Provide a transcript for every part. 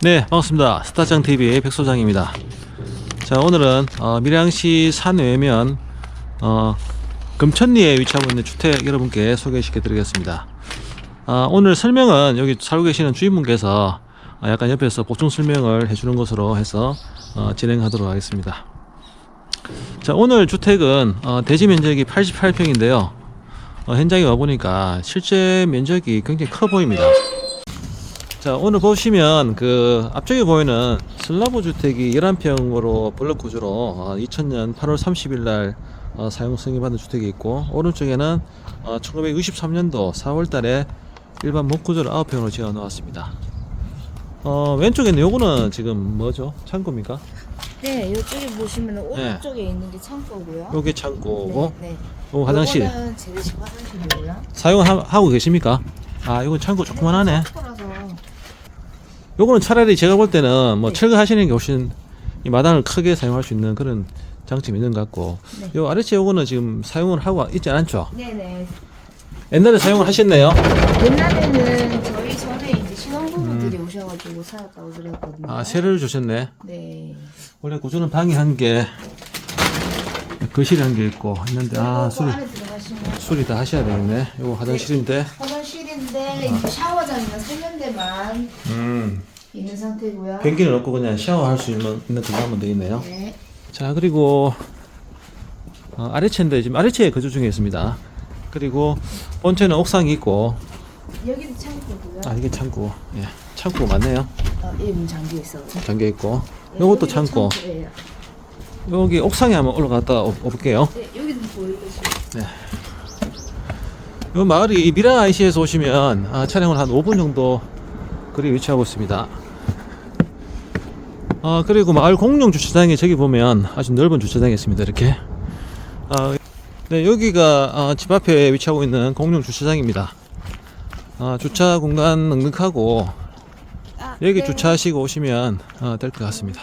네, 반갑습니다. 스타장 TV의 백소장입니다. 자, 오늘은 어, 밀양시 산외면 어, 금천리에 위치하고 있는 주택 여러분께 소개시켜 드리겠습니다. 아, 오늘 설명은 여기 살고 계시는 주인분께서 어, 약간 옆에서 보충 설명을 해주는 것으로 해서 어, 진행하도록 하겠습니다. 자, 오늘 주택은 어, 대지 면적이 88평인데요. 어, 현장에 와보니까 실제 면적이 굉장히 커 보입니다. 자 오늘 보시면 그 앞쪽에 보이는 슬라브 주택이 11평으로 블럭 구조로 어, 2000년 8월 30일 날 어, 사용 승인받은 주택이 있고 오른쪽에는 어, 1963년도 4월 달에 일반 목 구조로 9평으로 지어 놓았습니다. 어, 왼쪽에는 요거는 지금 뭐죠? 창고입니까? 네, 이쪽에 보시면 네. 오른쪽에 있는 게 창고고요. 요게 창고고 네, 네. 요 화장실 요거는 재래식 화장실이고요. 사용하고 계십니까? 아 이건 창고 조그만하네. 창고라서 요거는 차라리 제가 볼 때는 뭐 네. 철거하시는 게 훨씬 이 마당을 크게 사용할 수 있는 그런 장점이 있는 것 같고 네. 요 아래체 요거는 지금 사용을 하고 있지 않죠? 네네. 옛날에 사용을 하셨네요. 옛날에는 저희 전에 이제 신혼부부들이 오셔가지고 살았다고 그랬거든요. 음. 아 세를 주셨네. 네. 원래 구조는 방이 한 개, 거실이 한 개 있고 있는데 아 안에 들어가시면 수리 다 하셔야 되겠네. 요거 화장실인데. 화장실인데 이제 샤워장이나 세면대만 음. 있는 상태고요. 변기는 없고 그냥 샤워할 수 있는 있는 그거 하면 돼 있네요. 네. 자 그리고 어, 아래체인데 지금 아래체에 거주 중에 있습니다. 그리고 본체는 옥상이 있고 여기도 창고고요. 아 이게 창고 예 창고 맞네요 아, 예, 문 잠겨 있어. 잠겨 있고 요것도 창고 예. 여기 옥상에 한번 올라갔다 오- 올게요 네, 여기도 보이듯이. 요 마을이 이 미라 IC에서 오시면 아, 차량을 한 5분 정도 거리 위치하고 있습니다 아 그리고 마을 공용 주차장에 저기 보면 아주 넓은 주차장이 있습니다 이렇게 아, 네 여기가 아, 집 앞에 위치하고 있는 공용 주차장입니다 아, 주차 공간 넉넉하고 아, 여기 네. 주차하시고 오시면 어, 될것 같습니다.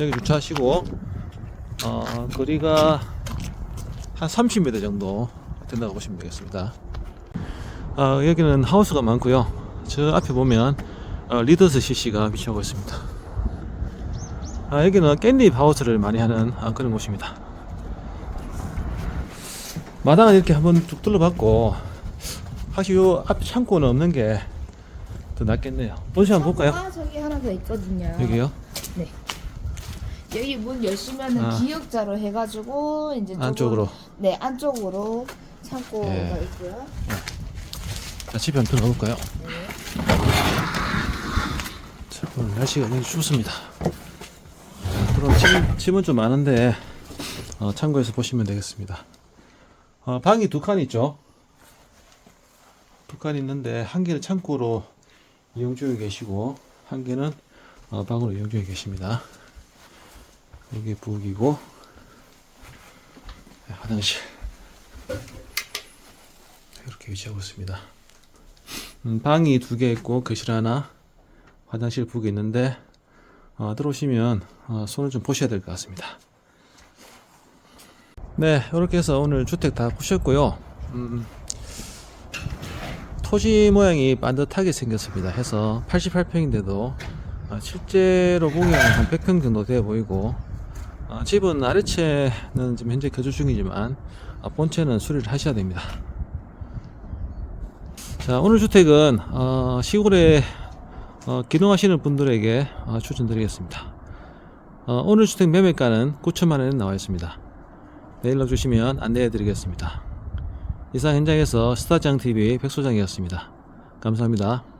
여기 주차하시고 어, 거리가 한 30m 정도 된다고 보시면 되겠습니다. 어, 여기는 하우스가 많고요. 저 앞에 보면 어, 리더스 CC가 위치하고 있습니다. 아, 여기는 깻잎 하우스를 많이 하는 아, 그런 곳입니다. 마당은 이렇게 한번 쭉 둘러봤고 확실히 요앞 창고는 없는 게 더 낫겠네요. 본시 한번 볼까요? 아, 저기 하나 더 있거든요. 여기요? 여기 문 열시면은 아. 기역자로 해가지고 이제 조금- 안쪽으로. 네 안쪽으로 창고가 예. 있고요. 자, 집에 한번 들어가볼까요? 자, 오늘 날씨가 굉장히 춥습니다. 그럼 집, 집은 좀 많은데, 어, 참고해서 보시면 되겠습니다. 어, 방이 두 칸 있죠? 두 칸 있는데, 한 개는 창고로 이용 중에 계시고, 한 개는 어, 방으로 이용 중에 계십니다. 여기 부엌이고, 네, 화장실. 이렇게 위치하고 있습니다. 음, 방이 두 개 있고 거실 하나, 화장실 부엌이 있는데 어, 들어오시면 어, 손을 좀 보셔야 될 것 같습니다. 네, 이렇게 해서 오늘 주택 다 보셨고요. 음, 토지 모양이 반듯하게 생겼습니다. 해서 88평인데도 어, 실제로 보기에는 한 100평 정도 돼 보이고 어, 집은 아래채는 지금 현재 거주 중이지만 어, 본체는 수리를 하셔야 됩니다. 자, 오늘 주택은 어, 시골에 어, 기동하시는 분들에게 어, 추천드리겠습니다. 어, 오늘 주택 매매가는 9천만 원에 나와 있습니다. 네, 연락 주시면 안내해 드리겠습니다. 이상 현장에서 스타장 TV 백소장이었습니다. 감사합니다.